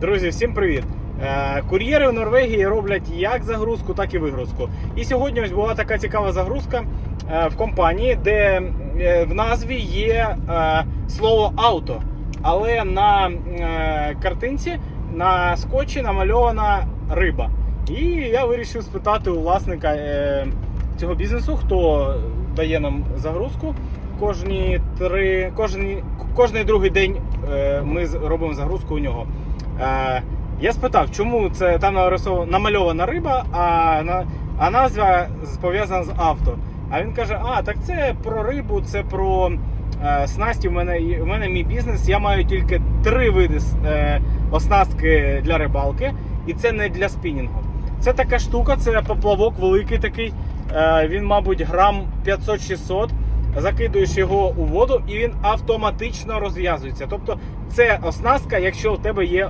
Друзі, всім привіт! Е, Кур'єри в Норвегії роблять як загрузку, так і вигрузку. І сьогодні ось була така цікава загрузка е, в компанії, де е, в назві є слово авто. Але на картинці на скотчі намальована риба. І я вирішив спитати у власника цього бізнесу, хто дає нам загрузку. Кожні три, кожні, кожний другий день ми робимо загрузку у нього. Е, я спитав, чому це там намальована риба, а, на, а назва пов'язана з авто. А він каже: А, так це про рибу, це про е, снасті. У мене, у мене мій бізнес. Я маю тільки три види е, оснастки для рибалки, і це не для спінінгу. Це така штука, це поплавок великий такий. Е, він, мабуть, грам 500-600. Закидуєш його у воду, і він автоматично розв'язується. Тобто, це оснастка, якщо у тебе є